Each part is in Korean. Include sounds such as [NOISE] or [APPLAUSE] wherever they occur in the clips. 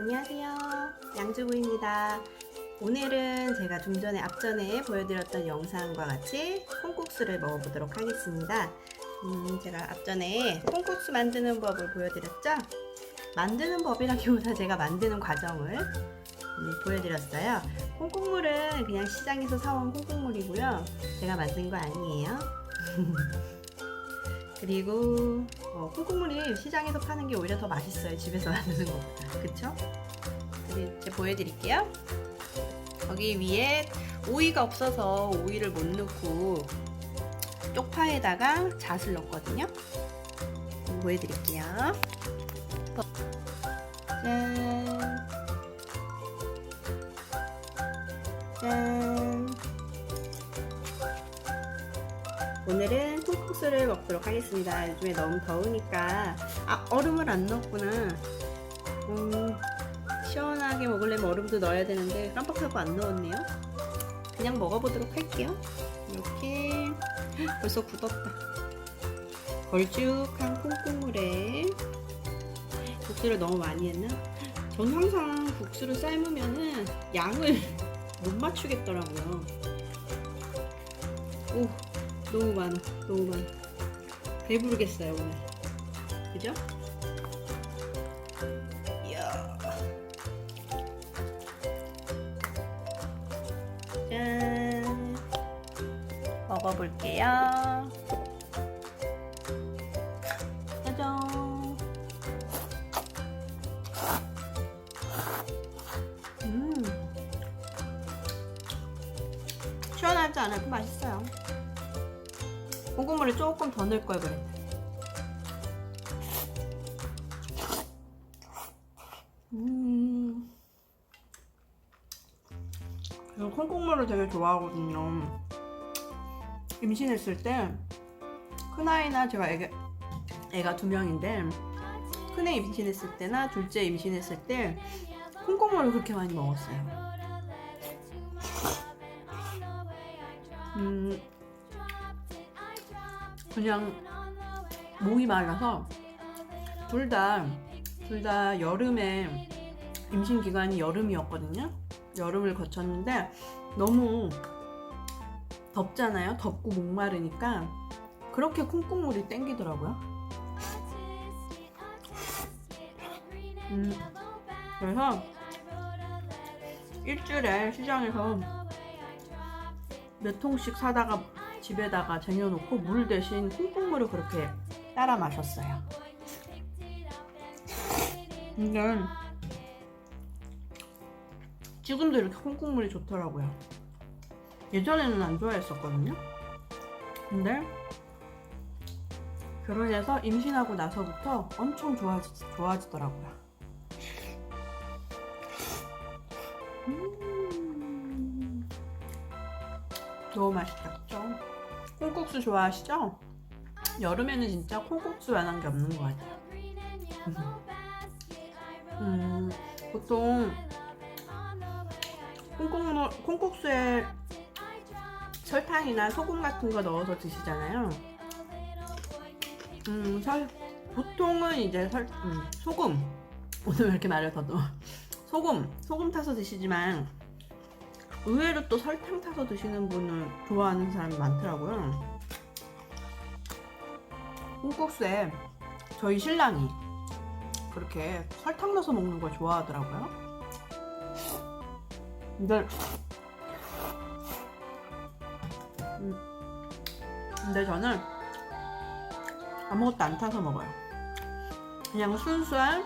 안녕하세요. 양주부입니다. 오늘은 제가 좀 전에 앞전에 보여드렸던 영상과 같이 콩국수를 먹어보도록 하겠습니다. 음, 제가 앞전에 콩국수 만드는 법을 보여드렸죠? 만드는 법이라기보다 제가 만드는 과정을 음, 보여드렸어요. 콩국물은 그냥 시장에서 사온 콩국물이고요. 제가 만든 거 아니에요. [LAUGHS] 그리고 어, 콩국물이 시장에서 파는 게 오히려 더 맛있어요. 집에서 [LAUGHS] 만드는 것보다. 그쵸? 이제 보여드릴게요. 여기 위에 오이가 없어서 오이를 못 넣고 쪽파에다가 잣을 넣었거든요. 보여드릴게요. 짠. 짠. 오늘은 콩국수를 먹도록 하겠습니다. 요즘에 너무 더우니까 아 얼음을 안 넣었구나. 음, 시원하게 먹으려면 얼음도 넣어야 되는데 깜빡하고 안 넣었네요. 그냥 먹어보도록 할게요. 이렇게 헉, 벌써 굳었다. 걸쭉한 콩국물에 국수를 너무 많이 했나? 전 항상 국수를 삶으면은 양을 [LAUGHS] 못 맞추겠더라고요. 오, 너무 많아, 너무 많아. 배부르겠어요 오늘. 그죠? 이야. 짠. 먹어볼게요. 콩고물을 조금 더 넣을 걸 그랬네. 음. 저는 콩국물을 되게 좋아하거든요. 임신했을 때 큰아이나 제가 애가, 애가 두 명인데 큰애 임신했을 때나 둘째 임신했을 때 콩국물을 그렇게 많이 먹었어요. 음, 그냥 목이 말라서 둘 다 둘 다 여름에 임신 기간이 여름이었거든요. 여름을 거쳤는데 너무 덥잖아요. 덥고 목마르니까 그렇게 콩국물이 땡기더라고요. 음, 그래서 일주일에 시장에서 몇 통씩 사다가 집에다가 쟁여놓고 물 대신 콩국물을 그렇게 따라 마셨어요. 근데 지금도 이렇게 콩국물이 좋더라고요. 예전에는 안 좋아했었거든요. 근데 결혼해서 임신하고 나서부터 엄청 좋아지, 좋아지더라고요. 음, 너무 맛있겠죠? 콩국수 좋아하시죠? 여름에는 진짜 콩국수 안 한 게 없는 것 같아요. 음, 보통 콩국물, 콩국수에 설탕이나 소금 같은 거 넣어서 드시잖아요. 음, 설, 보통은 이제 설, 음, 소금. 오늘 왜 이렇게 말을 더듬어? 소금, 소금 타서 드시지만 의외로 또 설탕 타서 드시는 분을 좋아하는 사람이 많더라고요. 콩국수에 저희 신랑이 그렇게 설탕 넣어서 먹는 걸 좋아하더라고요. 근데 음, 근데 저는 아무것도 안 타서 먹어요. 그냥 순수한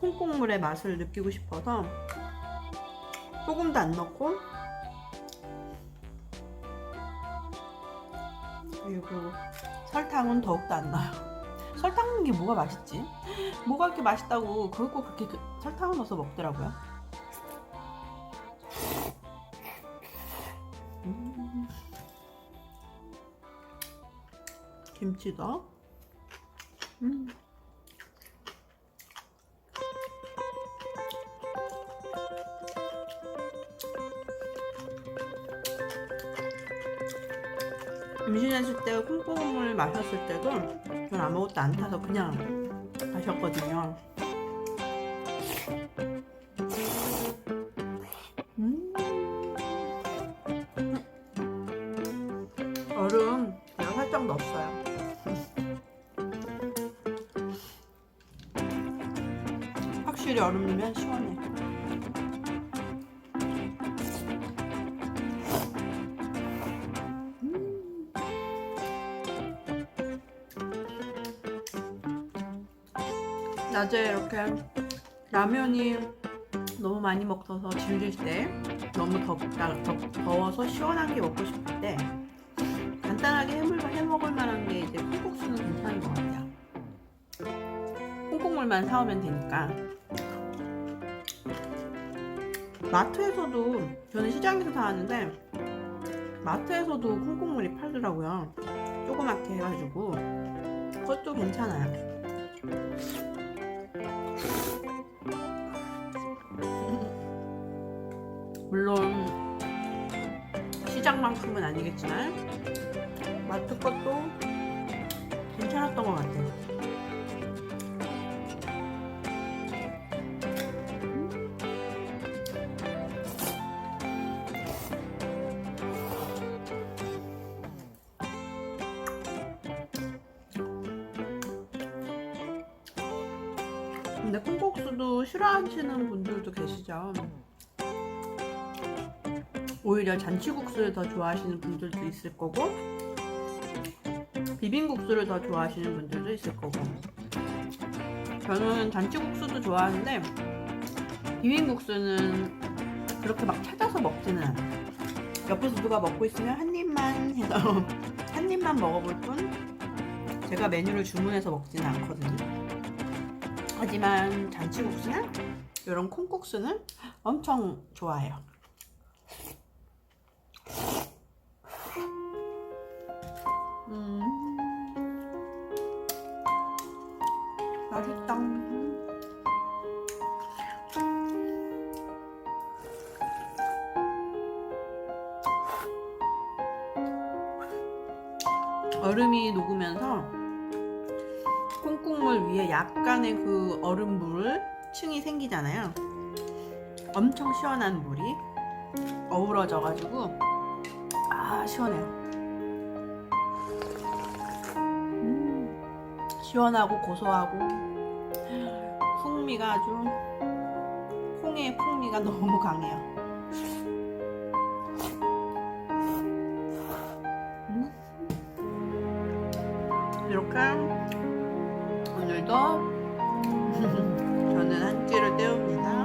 콩국물의 맛을 느끼고 싶어서 소금도 안 넣고 그리고 설탕은 더욱도 안 넣어요. 설탕 넣는 게 뭐가 맛있지? 뭐가 이렇게 맛있다고 그걸 꼭 그렇게 그- 설탕을 넣어서 먹더라고요. 음. 김치도. 음. 임신했을 때 콩고물 마셨을 때도 전 아무것도 안 타서 그냥 마셨거든요. 음. 얼음 제가 살짝 넣었어요. 확실히 얼음 넣으면 시원 낮에 이렇게 라면이 너무 많이 먹어서 질릴 때 너무 덥다 덥, 더워서 시원한 게 먹고 싶을 때 간단하게 해물 해 먹을 만한 게 이제 콩국수는 괜찮은 것 같아요. 콩국물만 사오면 되니까. 마트에서도 저는 시장에서 사왔는데 마트에서도 콩국물이 팔더라고요. 조그맣게 해가지고 그것도 괜찮아요. 물론 시장만큼은 아니겠지만 마트 것도 괜찮았던 것 같아요. 근데 콩국수도 싫어하시는 분들도 계시죠. 오히려 잔치국수를 더 좋아하시는 분들도 있을 거고 비빔국수를 더 좋아하시는 분들도 있을 거고. 저는 잔치국수도 좋아하는데 비빔국수는 그렇게 막 찾아서 먹지는 않아요. 옆에서 누가 먹고 있으면 한 입만 해서 [LAUGHS] 한 입만 먹어볼 뿐 제가 메뉴를 주문해서 먹지는 않거든요. 하지만 잔치국수나 이런 콩국수는 엄청 좋아해요 맛있다. 얼음이 녹으면서 콩국물 위에 약간의 그 얼음물 층이 생기잖아요. 엄청 시원한 물이 어우러져가지고 아 시원해요. 음, 시원하고 고소하고 풍미가 아주 콩의 풍미가 너무 강해요. 음. 이렇게 오늘도 [LAUGHS] 저는 한 끼를 때웁니다.